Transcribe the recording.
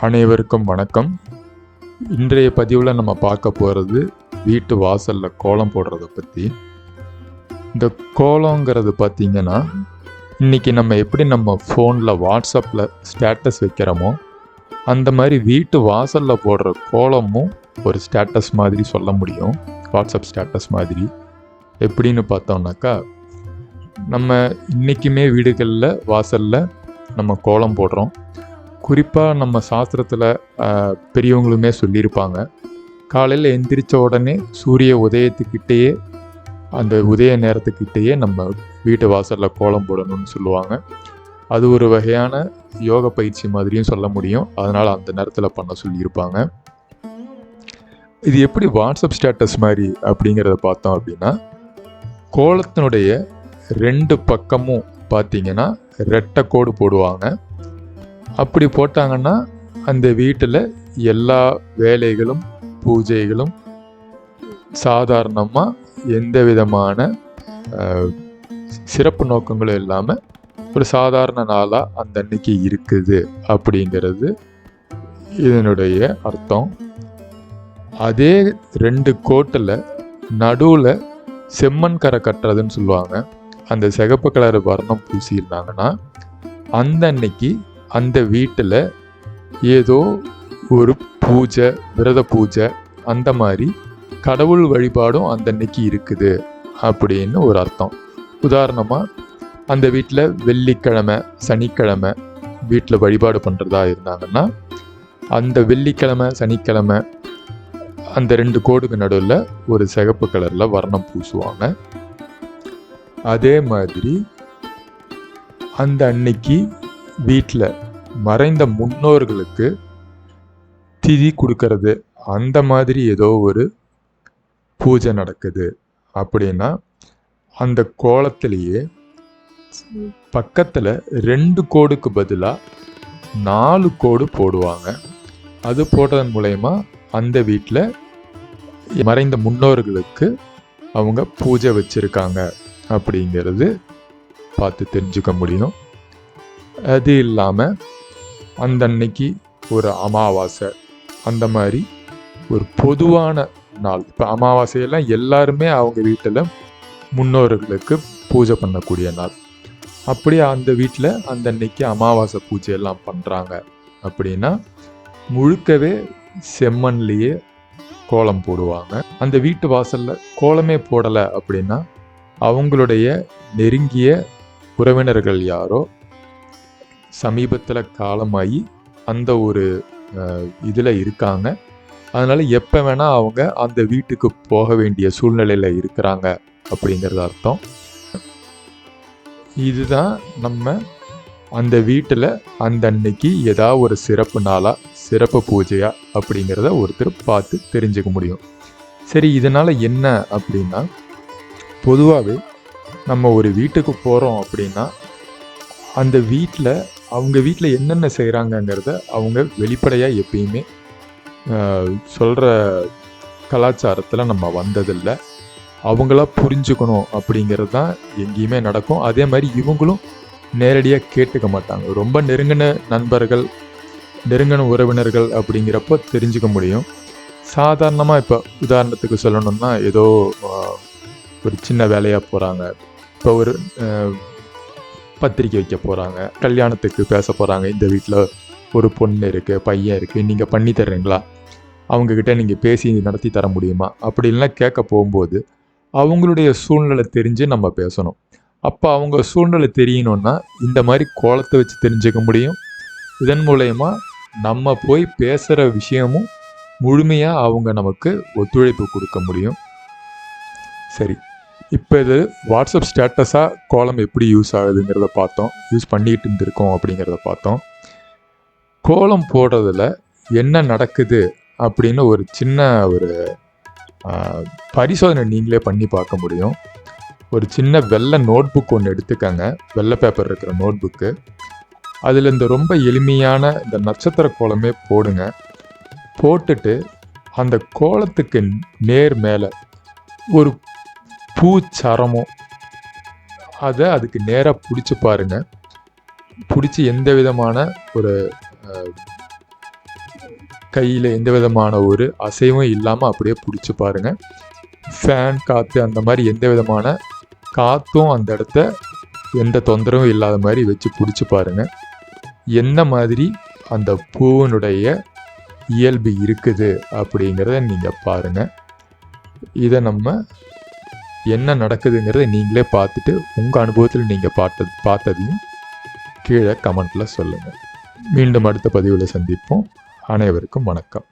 அனைவருக்கும் வணக்கம். இன்றைய பதிவில் நம்ம பார்க்க போகிறது வீட்டு வாசலில் கோலம் போடுறத பற்றி இந்த கோலங்கிறது பார்த்திங்கன்னா இன்றைக்கி நம்ம எப்படி நம்ம ஃபோனில் வாட்ஸ்அப்பில் ஸ்டேட்டஸ் வைக்கிறோமோ அந்த மாதிரி வீட்டு வாசலில் போடுற கோலமும் ஒரு ஸ்டேட்டஸ் மாதிரி சொல்ல முடியும். வாட்ஸ்அப் ஸ்டேட்டஸ் மாதிரி. எப்படின்னு பார்த்தோம்னாக்கா நம்ம இன்றைக்குமே வீடுகளில் வாசலில் நம்ம கோலம் போடுறோம். குறிப்பாக நம்ம சாஸ்திரத்தில் பெரியவங்களுமே சொல்லியிருப்பாங்க. காலையில் எந்திரிச்ச உடனே சூரிய உதயத்துக்கிட்டேயே அந்த உதய நேரத்துக்கிட்டேயே நம்ம வீட்டு வாசலில் கோலம் போடணும்னு சொல்லுவாங்க. அது ஒரு வகையான யோக பயிற்சி மாதிரியும் சொல்ல முடியும். அதனால் அந்த நேரத்தில் பண்ண சொல்லியிருப்பாங்க. இது எப்படி வாட்ஸ்அப் ஸ்டேட்டஸ் மாதிரி அப்படிங்கிறத பார்த்தோம் அப்படின்னா கோலத்தினுடைய ரெண்டு பக்கமும் பார்த்தீங்கன்னா ரெட்டை கோடு போடுவாங்க. அப்படி போட்டாங்கன்னா அந்த வீட்டில் எல்லா வேலைகளும் பூஜைகளும் சாதாரணமாக எந்த விதமான சிறப்பு நோக்கங்களும் இல்லாமல் ஒரு சாதாரண நாளாக அந்த அன்னைக்கு இருக்குது அப்படிங்கிறது இதனுடைய அர்த்தம். அதே ரெண்டு கோட்டில் நடுவில் செம்மண் கரை கட்டுறதுன்னு சொல்லுவாங்க. அந்த சிகப்பு கலர் வர்ணம் பூசியிருந்தாங்கன்னா அந்த அன்னைக்கு அந்த வீட்டில் ஏதோ ஒரு பூஜை விரத பூஜை அந்த மாதிரி கடவுள் வழிபாடும் அந்த அன்னைக்கு இருக்குது அப்படின்னு ஒரு அர்த்தம். உதாரணமாக அந்த வீட்டில் வெள்ளிக்கிழமை சனிக்கிழமை வீட்டில் வழிபாடு பண்ணுறதா இருந்தாங்கன்னா அந்த வெள்ளிக்கிழமை சனிக்கிழமை அந்த ரெண்டு கோடுக்கு நடுவில் ஒரு சிகப்பு கலரில் வர்ணம் பூசுவாங்க. அதே மாதிரி அந்த அன்னைக்கு வீட்டில் மறைந்த முன்னோர்களுக்கு திதி கொடுக்கறது. அந்த மாதிரி ஏதோ ஒரு பூஜை நடக்குது. அப்படின்னா அந்த கோலத்திலேயே பக்கத்தில் ரெண்டு கோடுக்கு பதிலாக நாலு கோடு போடுவாங்க. அது போடுறதன் மூலயமா அந்த வீட்டில் மறைந்த முன்னோர்களுக்கு அவங்க பூஜை வச்சுருக்காங்க. அப்படிங்கிறது பார்த்து தெரிஞ்சுக்க முடியும். அது இல்லாமல் அந்த அன்னைக்கு ஒரு அமாவாசை. அந்த மாதிரி ஒரு பொதுவான நாள். இப்போ அமாவாசையெல்லாம் எல்லாருமே அவங்க வீட்டில் முன்னோர்களுக்கு பூஜை பண்ணக்கூடிய நாள். அப்படியே அந்த வீட்டில் அந்த அன்னைக்கு அமாவாசை பூஜை எல்லாம் பண்ணுறாங்க அப்படின்னா முழுக்கவே செம்மண்லேயே கோலம் போடுவாங்க. அந்த வீட்டு வாசலில் கோலமே போடலை அப்படின்னா அவங்களுடைய நெருங்கிய உறவினர்கள் யாரோ சமீபத்தில் காலமாகி அந்த ஒரு இதில் இருக்காங்க. அதனால் எப்போ வேணால் அவங்க அந்த வீட்டுக்கு போக வேண்டிய சூழ்நிலையில் இருக்கிறாங்க அப்படிங்கிறது அர்த்தம். இதுதான் நம்ம அந்த வீட்டில் அந்த அன்னைக்கு ஏதாவது ஒரு சிறப்பு நாளாக சிறப்பு பூஜையா அப்படிங்கிறத ஒருத்தர் பார்த்து தெரிஞ்சுக்க முடியும். சரி இதனால் என்ன அப்படின்னா பொதுவாகவே நம்ம ஒரு வீட்டுக்கு போகிறோம் அப்படின்னா அந்த வீட்டில் அவங்க வீட்டில் என்னென்ன செய்கிறாங்கங்கிறத அவங்க வெளிப்படையாக எப்பயுமே சொல்கிற கலாச்சாரத்தில் நம்ம வந்ததில்லை. அவங்களா புரிஞ்சுக்கணும் அப்படிங்கிறது தான் எங்கேயுமே நடக்கும். அதே மாதிரி இவங்களும் நேரடியாக கேட்டுக்க மாட்டாங்க. ரொம்ப நெருங்கின நண்பர்கள் நெருங்கின உறவினர்கள் அப்படிங்கிறப்ப தெரிஞ்சுக்க முடியும். சாதாரணமாக இப்போ உதாரணத்துக்கு சொல்லணும்னா ஏதோ ஒரு சின்ன வேலையாக போகிறாங்க இப்போ ஒரு பத்திரிக்கை வைக்க போகிறாங்க கல்யாணத்துக்கு பேச போகிறாங்க இந்த வீட்டில் ஒரு பொண்ணு இருக்குது பையன் இருக்குது நீங்கள் பண்ணி தர்றீங்களா? அவங்கக்கிட்ட நீங்கள் பேசி நடத்தி தர முடியுமா? அப்படின்லாம் கேட்க போகும்போது அவங்களுடைய சூழ்நிலை தெரிஞ்சு நம்ம பேசணும். அப்போ அவங்க சூழ்நிலை தெரியணும்னா இந்த மாதிரி கோலத்தை வச்சு தெரிஞ்சுக்க முடியும். இதன் மூலயமா நம்ம போய் பேசுகிற விஷயமும் முழுமையாக அவங்க நமக்கு ஒத்துழைப்பு கொடுக்க முடியும். சரி. இப்போ இது வாட்ஸ்அப் ஸ்டேட்டஸாக கோலம் எப்படி யூஸ் ஆகுதுங்கிறத பார்த்தோம். யூஸ் பண்ணிக்கிட்டு இருந்திருக்கோம் அப்படிங்கிறத பார்த்தோம். கோலம் போடுறதுல என்ன நடக்குது அப்படின்னு ஒரு சின்ன ஒரு பரிசோதனை நீங்களே பண்ணி பார்க்க முடியும். ஒரு சின்ன வெள்ளை நோட் புக் ஒன்று எடுத்துக்கங்க. வெள்ளை பேப்பர் இருக்கிற நோட் புக்கு அதில் இந்த ரொம்ப எளிமையான இந்த நட்சத்திர கோலமே போடுங்க. போட்டுட்டு அந்த கோலத்துக்கு நேர் மேலே ஒரு பூச்சரமோ? அதை அதுக்கு நேராக பிடிச்சி பாருங்க. பிடிச்சி எந்த விதமான ஒரு கையில் எந்த விதமான ஒரு அசைவும் இல்லாமல் அப்படியே பிடிச்சி பாருங்கள் ஃபேன் காற்று அந்த மாதிரி எந்த விதமான காற்றும் அந்த இடத்த எந்த தொந்தரவும் இல்லாத மாதிரி வச்சு பிடிச்சி பாருங்கள் என்ன மாதிரி அந்த பூவினுடைய இயல்பு இருக்குது அப்படிங்கிறத நீங்கள் பாருங்கள் இதை நம்ம என்ன நடக்குதுங்கிறத நீங்களே பார்த்துட்டு உங்கள் அனுபவத்தில் நீங்கள் பார்த்தது பார்த்ததையும் கீழே கமெண்ட்டில் சொல்லுங்கள் மீண்டும் அடுத்த பதிவில் சந்திப்போம். அனைவருக்கும் வணக்கம்.